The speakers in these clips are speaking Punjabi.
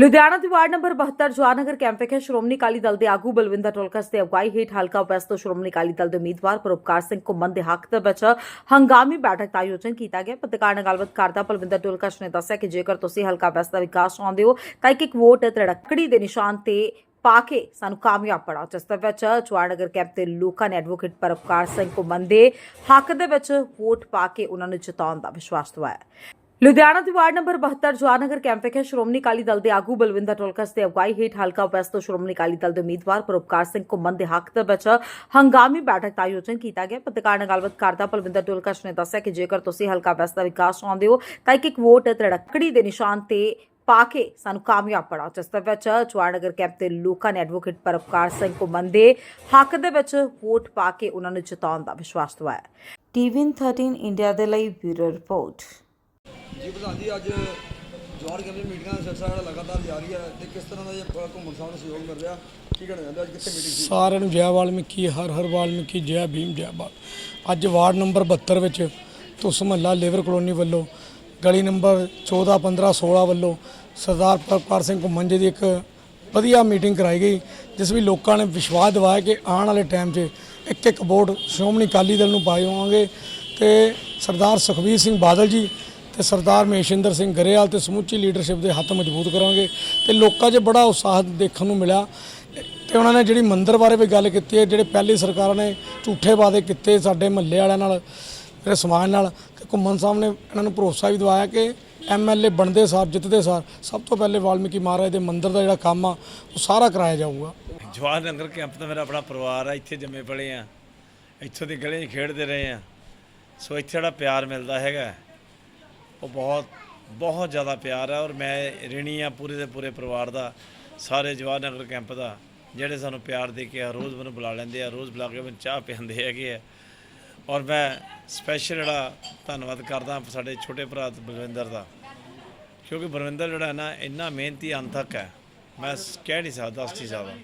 ਲੁਧਿਆਣਾ ਦੀ ਵਾਰਡ ਨੰਬਰ 72 ਜਵਾਨਗਰ ਕੈਂਪ ਵਿਖੇ ਸ਼੍ਰੋਮਣੀ ਅਕਾਲੀ ਦਲ ਦੇ ਆਗੂ ਬਲਵਿੰਦਰ ਟੋਲਕਸ ਦੇ ਅਗਵਾਈ ਹੇਠ ਹਲਕਾ ਵੈਸਟ ਤੋਂ ਸ਼੍ਰੋਮਣੀ ਅਕਾਲੀ ਦਲ ਦੇ ਉਮੀਦਵਾਰ ਪਰਉਪਕਾਰ ਸਿੰਘ ਘੁੰਮਣ ਦੇ ਹੱਕ ਦੇ ਵਿੱਚ ਹੰਗਾਮੀ ਬੈਠਕ ਦਾ ਆਯੋਜਨ ਕੀਤਾ ਗਿਆ। ਪੱਤਰਕਾਰ ਨਾਲ ਗੱਲਬਾਤ ਕਰਦਾ ਬਲਵਿੰਦਰ ਟੋਲਕਸ ਨੇ ਦੱਸਿਆ ਕਿ ਜੇਕਰ ਤੁਸੀਂ ਹਲਕਾ ਵੈਸਟ ਦਾ ਵਿਕਾਸ ਚਾਹੁੰਦੇ ਹੋ, ਤਾਂ ਇੱਕ ਇੱਕ ਵੋਟ ਤੜਕੜੀ ਦੇ ਨਿਸ਼ਾਨ ਤੇ ਪਾ ਕੇ ਸਾਨੂੰ ਕਾਮਯਾਬ ਬਣਾਓ। ਜਿਸ ਦੇ ਵਿੱਚ ਜਵਾਨਗਰ ਕੈਂਪ ਦੇ ਲੋਕਾਂ ਨੇ ਐਡਵੋਕੇਟ ਪਰਪਕਾਰ ਸਿੰਘ ਘੁੰਮਣ ਦੇ ਹੱਕ ਦੇ ਵਿੱਚ ਵੋਟ ਪਾ ਕੇ ਉਹਨਾਂ ਨੂੰ ਜਿਤਾਉਣ ਦਾ ਵਿਸ਼ਵਾਸ ਦਵਾਇਆ। ਲੁਧਿਆਣਾ ਦੀ ਵਾਰਡ ਨੰਬਰ 72 ਜਵਾਨਗਰ ਕੈਂਪ ਵਿਖੇ ਸ਼੍ਰੋਮਣੀ ਅਕਾਲੀ ਦਲ ਦੇ ਆਗੂ ਬਲਵਿੰਦਰ ਟੋਲਕਸ ਦੇ ਅਗਵਾਈ ਹੇਠ ਹਲਕਾ ਵੈਸਟ ਤੋਂ ਸ਼੍ਰੋਮਣੀ ਅਕਾਲੀ ਦਲ ਦੇ ਉਮੀਦਵਾਰ ਪਰਉਪਕਾਰ ਸਿੰਘ ਘੁੰਮਣ ਦੇ ਹੱਕ ਦੇ ਵਿੱਚ ਹੰਗਾਮੀ ਬੈਠਕ ਦਾ ਆਯੋਜਨ ਕੀਤਾ ਗਿਆ। ਪੱਤਰਕਾਰ ਨਾਲ ਗੱਲਬਾਤ ਕਰਦਾ ਬਲਵਿੰਦਰ ਟੋਲਕਸ ਨੇ ਦੱਸਿਆ ਕਿ ਜੇਕਰ ਤੁਸੀਂ ਹਲਕਾ ਵੈਸਟ ਦਾ ਵਿਕਾਸ ਚਾਹੁੰਦੇ ਹੋ, ਤਾਂ ਇੱਕ ਇੱਕ ਵੋਟ ਤੜਕੜੀ ਦੇ ਨਿਸ਼ਾਨ ਤੇ ਪਾ ਕੇ ਸਾਨੂੰ ਕਾਮਯਾਬ ਬਣਾਓ। ਜਿਸ ਦੇ ਵਿੱਚ ਜਵਾਨਗਰ ਕੈਂਪ ਦੇ ਲੋਕਾਂ ਨੇ ਐਡਵੋਕੇਟ ਪਰਪਕਾਰ ਸਿੰਘ ਘੁੰਮਣ ਦੇ ਹੱਕ ਦੇ ਵਿੱਚ ਵੋਟ ਪਾ ਕੇ ਉਹਨਾਂ ਨੂੰ ਜਿਤਾਉਣ ਦਾ ਵਿਸ਼ਵਾਸ ਦਵਾਇਆ। ਟੀਵੀ 13 ਇੰਡੀਆ ਦੇ ਲਈ ਬਿਊਰੋ ਰਿਪੋਰਟ। ਜੀ ਪ੍ਰਧਾਨ ਜੀ, ਅੱਜ ਜਵਾਹਰ ਕੈਂਪ ਮੀਟਿੰਗਾਂ ਦਾ ਸਿਲਸਿਲਾ ਜਿਹੜਾ ਲਗਾਤਾਰ ਜਾਰੀ ਹੈ ਤੇ ਕਿਸ ਤਰ੍ਹਾਂ ਦਾ ਇਹ ਘੁੰਮਣ ਸਾਹਿਬ ਨੂੰ ਸਹਿਯੋਗ ਮਿਲ ਰਿਹਾ? ਕੀ ਕਹਿਣਾ ਚਾਹੁੰਦੇ ਅੱਜ ਕਿੱਥੇ ਮੀਟਿੰਗ ਸੀ? ਸਾਰਿਆਂ ਨੂੰ ਜੈ ਵਾਲਮੀਕੀ, ਹਰ ਹਰ ਵਾਲਮੀਕੀ, ਜੈ ਭੀਮ, ਜੈ ਬਾਲ ਅੱਜ ਵਾਰਡ ਨੰਬਰ 72 ਵਿੱਚ ਤੁਸ ਮਹੱਲਾ ਲੇਬਰ ਕਲੋਨੀ ਵੱਲੋਂ ਗਲੀ ਨੰਬਰ 14 15 16 ਵੱਲੋਂ ਸਰਦਾਰ ਪ੍ਰਕਾਰ ਸਿੰਘ ਘੁੰਮਣ ਜੀ ਦੀ ਇੱਕ ਵਧੀਆ ਮੀਟਿੰਗ ਕਰਾਈ ਗਈ, ਜਿਸ ਵਿੱਚ ਲੋਕਾਂ ਨੇ ਵਿਸ਼ਵਾਸ ਦਿਵਾਇਆ ਕਿ ਆਉਣ ਵਾਲੇ ਟਾਈਮ 'ਚ ਇੱਕ ਇੱਕ ਵੋਟ ਸ਼੍ਰੋਮਣੀ ਅਕਾਲੀ ਦਲ ਨੂੰ ਪਾਏ ਹੋਵਾਂਗੇ। ਤੇ ਸਰਦਾਰ ਸੁਖਬੀਰ ਸਿੰਘ ਬਾਦਲ ਜੀ ਤੇ ਸਰਦਾਰ ਮਹੇਸ਼ਿੰਦਰ ਸਿੰਘ ਗਰੇਵਾਲ ਤੇ ਸਮੁੱਚੀ ਲੀਡਰਸ਼ਿਪ ਦੇ ਹੱਥ ਮਜ਼ਬੂਤ ਕਰਾਂਗੇ ਤੇ ਲੋਕਾਂ 'ਚ ਬੜਾ ਉਤਸ਼ਾਹ ਦੇਖਣ ਨੂੰ ਮਿਲਿਆ। ਤੇ ਉਹਨਾਂ ਨੇ ਜਿਹੜੀ ਮੰਦਰ ਬਾਰੇ ਵੀ ਗੱਲ ਕੀਤੀ ਹੈ, ਜਿਹੜੇ ਪਹਿਲੀ ਸਰਕਾਰਾਂ ਨੇ ਝੂਠੇ ਵਾਅਦੇ ਕੀਤੇ ਸਾਡੇ ਮਹੱਲੇ ਵਾਲਿਆਂ ਨਾਲ, ਮੇਰੇ ਸਮਾਜ ਨਾਲ, ਤੇ ਘੁੰਮਣ ਸਾਹਿਬ ਨੇ ਇਹਨਾਂ ਨੂੰ ਭਰੋਸਾ ਵੀ ਦਿਵਾਇਆ ਕਿ ਐਮਐਲਏ ਬਣਦੇ ਸਾਰ, ਜਿੱਤਦੇ ਸਾਰ, ਸਭ ਤੋਂ ਪਹਿਲੇ ਵਾਲਮੀਕੀ ਮਹਾਰਾਜ ਦੇ ਮੰਦਰ ਦਾ ਜਿਹੜਾ ਕੰਮ ਆ, ਉਹ ਸਾਰਾ ਕਰਾਇਆ ਜਾਊਗਾ। ਜਵਾਹਰ ਨਗਰ ਕੈਂਪ ਤਾਂ ਮੇਰਾ ਆਪਣਾ ਪਰਿਵਾਰ ਆ, ਇੱਥੇ ਜੰਮੇ ਪਲੇ ਆ। ਇੱਥੋਂ ਦੇ ਗਲੇ 'ਚ ਖੇਡਦੇ ਰਹੇ ਆ। ਸੋ ਇੱਥੇ ਜਿਹੜਾ ਪਿਆਰ ਮਿਲਦਾ ਹੈਗਾ ਉਹ ਬਹੁਤ ਬਹੁਤ ਜ਼ਿਆਦਾ ਪਿਆਰ ਹੈ ਔਰ ਮੈਂ ਰਿਣੀ ਆ ਪੂਰੇ ਦੇ ਪੂਰੇ ਪਰਿਵਾਰ ਦਾ, ਸਾਰੇ ਜਵਾਹਰ ਨਗਰ ਕੈਂਪ ਦਾ, ਜਿਹੜੇ ਸਾਨੂੰ ਪਿਆਰ ਦੇ ਕੇ ਆ ਰੋਜ਼ ਮੈਨੂੰ ਬੁਲਾ ਲੈਂਦੇ ਆ, ਰੋਜ਼ ਬੁਲਾ ਕੇ ਮੈਨੂੰ ਚਾਹ ਪਿਆਉਂਦੇ ਹੈਗੇ ਆ। ਔਰ ਮੈਂ ਸਪੈਸ਼ਲ ਜਿਹੜਾ ਧੰਨਵਾਦ ਕਰਦਾ ਸਾਡੇ ਛੋਟੇ ਭਰਾ ਬਲਵਿੰਦਰ ਦਾ, ਕਿਉਂਕਿ ਬਲਵਿੰਦਰ ਜਿਹੜਾ ਹੈ ਨਾ, ਇੰਨਾ ਮਿਹਨਤੀ ਅੰਤਕ ਹੈ, ਮੈਂ ਕਹਿ ਨਹੀਂ ਸਕਦਾ, ਦੱਸ ਨਹੀਂ ਸਕਦਾ।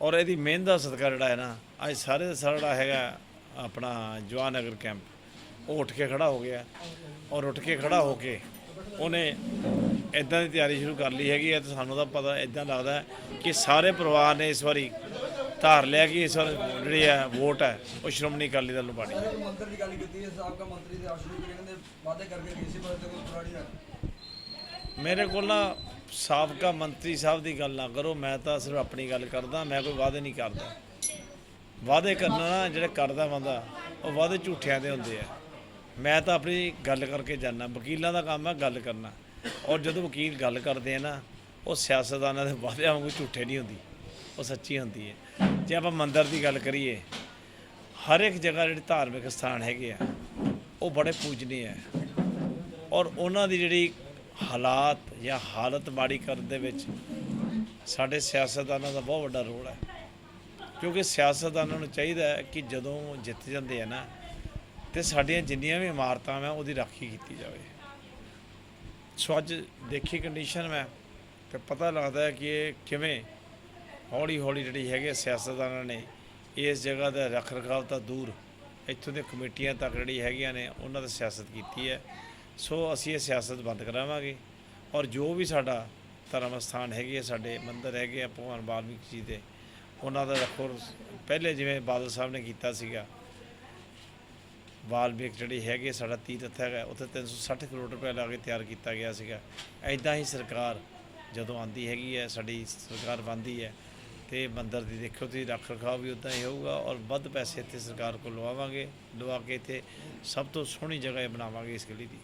ਔਰ ਇਹਦੀ ਮਿਹਨਤ ਦਾ ਸਦਕਾ ਜਿਹੜਾ ਹੈ ਨਾ, ਅੱਜ ਸਾਰੇ ਦਾ ਸਾਰਾ ਜਿਹੜਾ ਹੈਗਾ ਆਪਣਾ ਜਵਾਹਰ ਨਗਰ ਕੈਂਪ ਉਹ ਉੱਠ ਕੇ ਖੜਾ ਹੋ ਗਿਆ ਔਰ ਉੱਠ ਕੇ ਖੜਾ ਹੋ ਕੇ ਉਹਨੇ ਇਦਾਂ ਦੀ ਤਿਆਰੀ ਸ਼ੁਰੂ ਕਰ ਲਈ ਹੈਗੀ ਹੈ ਤੇ ਸਾਨੂੰ ਤਾਂ ਪਤਾ ਇਦਾਂ ਲੱਗਦਾ ਕਿ ਸਾਰੇ ਪਰਿਵਾਰ ਨੇ ਇਸ ਵਾਰੀ ਧਾਰ ਲਿਆ ਕਿ ਇਸ ਵਾਰ ਜਿਹੜੀ ਹੈ ਵੋਟ ਹੈ ਉਹ ਸ਼੍ਰੋਮਣੀ ਅਕਾਲੀ ਦਲ ਨੂੰ ਪਾਣੀ ਹੈ। ਮੰਤਰ ਦੀ ਗੱਲ ਕੀਤੀ ਹੈ ਸਾਬਕਾ ਮੰਤਰੀ ਦੇ ਆਸ਼ੂ ਜੀ ਕਹਿੰਦੇ ਵਾਅਦੇ ਕਰਕੇ ਗਏ ਸੀ ਪਰ ਤੇ ਕੋਈ ਪੂਰਾ ਨਹੀਂ ਹੋਇਆ ਮੇਰੇ ਕੋਲ ਨਾ ਸਾਬਕਾ ਮੰਤਰੀ ਸਾਹਿਬ ਦੀ ਗੱਲ ਨਾ ਕਰੋ ਮੈਂ ਤਾਂ ਸਿਰਫ ਆਪਣੀ ਗੱਲ ਕਰਦਾ ਮੈਂ ਕੋਈ ਵਾਅਦੇ ਨਹੀਂ ਕਰਦਾ। ਵਾਅਦੇ ਕਰਨਾ ਨਾ ਜਿਹੜੇ ਕਰਦਾ ਬੰਦਾ ਉਹ ਵਾਅਦੇ ਝੂਠਿਆਂ ਦੇ ਹੁੰਦੇ ਆ। ਮੈਂ ਤਾਂ ਆਪਣੀ ਗੱਲ ਕਰਕੇ ਜਾਣਾ ਵਕੀਲਾਂ ਦਾ ਕੰਮ ਹੈ ਗੱਲ ਕਰਨਾ। ਔਰ ਜਦੋਂ ਵਕੀਲ ਗੱਲ ਕਰਦੇ ਆ ਨਾ, ਉਹ ਸਿਆਸਤਦਾਨਾਂ ਦੇ ਵਾਅਦਿਆਂ ਵਾਂਗੂ ਝੂਠੇ ਨਹੀਂ ਹੁੰਦੀ, ਉਹ ਸੱਚੀ ਹੁੰਦੀ ਹੈ। ਜੇ ਆਪਾਂ ਮੰਦਰ ਦੀ ਗੱਲ ਕਰੀਏ, ਹਰ ਇੱਕ ਜਗ੍ਹਾ ਜਿਹੜੇ ਧਾਰਮਿਕ ਸਥਾਨ ਹੈਗੇ ਆ, ਉਹ ਬੜੇ ਪੂਜਨੀय ਹੈ ਔਰ ਉਹਨਾਂ ਦੀ ਜਿਹੜੀ ਹਾਲਾਤ ਜਾਂ ਹਾਲਤ ਮਾੜੀ ਕਰਨ ਦੇ ਵਿੱਚ ਸਾਡੇ ਸਿਆਸਤਦਾਨਾਂ ਦਾ ਬਹੁਤ ਵੱਡਾ ਰੋਲ ਹੈ। ਕਿਉਂਕਿ ਸਿਆਸਤਦਾਨਾਂ ਨੂੰ ਚਾਹੀਦਾ ਕਿ ਜਦੋਂ ਜਿੱਤ ਜਾਂਦੇ ਆ ਨਾ ਤੇ ਸਾਡੀਆਂ ਜਿੰਨੀਆਂ ਵੀ ਇਮਾਰਤਾਂ ਮੈਂ ਉਹਦੀ ਰਾਖੀ ਕੀਤੀ ਜਾਵੇ। ਸੋ ਅੱਜ ਦੇਖੀ ਕੰਡੀਸ਼ਨ ਮੈਂ ਤੇ ਪਤਾ ਲੱਗਦਾ ਹੈ ਕਿ ਇਹ ਕਿਵੇਂ ਹੌਲੀ ਹੌਲੀ ਜਿਹੜੀ ਹੈਗੇ ਸਿਆਸਤਦਾਨਾਂ ਨੇ ਇਸ ਜਗ੍ਹਾ ਦਾ ਰੱਖ ਰਖਾਵ ਤਾਂ ਦੂਰ ਇੱਥੋਂ ਦੀਆਂ ਕਮੇਟੀਆਂ ਤੱਕ ਜਿਹੜੀ ਹੈਗੀਆਂ ਨੇ ਉਹਨਾਂ ਦਾ ਸਿਆਸਤ ਕੀਤੀ ਹੈ। ਸੋ ਅਸੀਂ ਇਹ ਸਿਆਸਤ ਬੰਦ ਕਰਾਵਾਂਗੇ ਔਰ ਜੋ ਵੀ ਸਾਡਾ ਧਰਮ ਸਥਾਨ ਹੈਗੇ ਆ, ਸਾਡੇ ਮੰਦਰ ਹੈਗੇ ਆ ਭਗਵਾਨ ਵਾਲਮੀਕੀ ਜੀ ਦੇ ਉਹਨਾਂ ਦਾ ਰੱਖੋ। ਪਹਿਲੇ ਜਿਵੇਂ ਬਾਦਲ ਸਾਹਿਬ ਨੇ ਕੀਤਾ ਸੀਗਾ ਵਾਲਮੀਕ ਜਿਹੜੇ ਹੈਗੇ, ਸਾਡਾ ਤੀਰਥ ਹੈਗਾ, ਉੱਥੇ 360 ਕਰੋੜ ਰੁਪਏ ਲਾ ਕੇ ਤਿਆਰ ਕੀਤਾ ਗਿਆ ਸੀਗਾ। ਐਦਾਂ ਹੀ ਸਰਕਾਰ ਜਦੋਂ ਆਂਦੀ ਹੈਗੀ ਹੈ, ਸਾਡੀ ਸਰਕਾਰ ਬਣਦੀ ਹੈ, ਤੇ ਮੰਦਰ ਦੀ ਦੇਖੋ ਤੁਸੀਂ ਰੱਖ ਰਖਾਵ ਵੀ ਉਦਾਂ ਹੀ ਹੋਊਗਾ ਔਰ ਵੱਧ ਪੈਸੇ ਇੱਥੇ ਸਰਕਾਰ ਕੋਲ ਲਵਾਵਾਂਗੇ, ਲਵਾ ਕੇ ਇੱਥੇ ਸਭ ਤੋਂ ਸੋਹਣੀ ਜਗ੍ਹਾ ਇਹ ਬਣਾਵਾਂਗੇ ਇਸ ਗਲੀ ਦੀ।